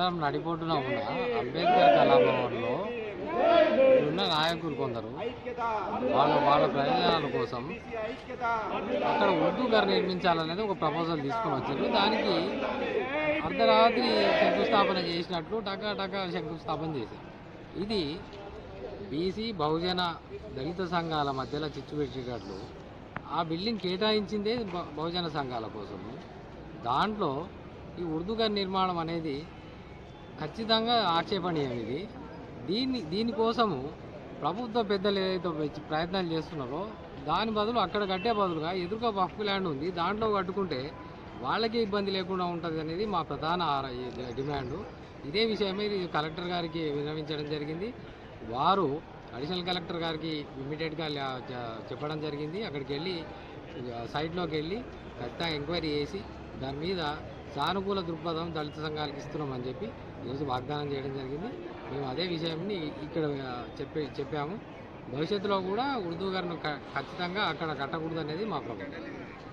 నడిపోటున ఉన్న అంబేద్కర్ కళాభవన్లో ఉన్న నాయకులు కొందరు. వాళ్ళ వాళ్ళ ప్రయోజనాల కోసం అక్కడ ఉర్దూ గారు నిర్మించాలనేది ఒక ప్రపోజల్ తీసుకొని వచ్చారు దానికి అర్ధరాత్రి శంకుస్థాపన చేసినట్లు టకా టకా శంకుస్థాపన చేశారు. ఇది బీసీ బహుజన దళిత సంఘాల మధ్యలో చిచ్చు పెట్టేటట్లు ఆ బిల్డింగ్ కేటాయించిందే బ- బహుజన సంఘాల కోసము. దాంట్లో ఈ ఉర్దూ గారి నిర్మాణం అనేది ఖచ్చితంగా ఆక్షేపణీయం ఇది. దీన్ని దీనికోసము ప్రభుత్వ పెద్దలు ఏదైతే ప్రయత్నాలు చేస్తున్నారో దాని బదులు అక్కడ కట్టే బదులుగా ఎదురుగా వఫ్ ల్యాండ్ ఉంది. దాంట్లో కట్టుకుంటే వాళ్ళకి ఇబ్బంది లేకుండా ఉంటుంది అనేది మా ప్రధాన ఆర- డిమాండ్. ఇదే విషయమే కలెక్టర్ గారికి విన్నవించడం జరిగింది. వారు అడిషనల్ కలెక్టర్ గారికి ఇమ్మీడియట్గా చెప్పడం జరిగింది. అక్కడికి వెళ్ళి సైట్లోకి వెళ్ళి ఖచ్చితంగా ఎంక్వైరీ చేసి దాని మీద సానుకూల దృక్పథం దళిత సంఘాలకు ఇస్తున్నామని చెప్పి ఈరోజు వాగ్దానం చేయడం జరిగింది. మేము అదే విషయాన్ని ఇక్కడ చెప్పే చెప్పి చెప్పాము. భవిష్యత్తులో కూడా ఉర్దూ గారిని ఖచ్చితంగా అక్కడ కట్టకూడదు అనేది మా ప్రభుత్వం.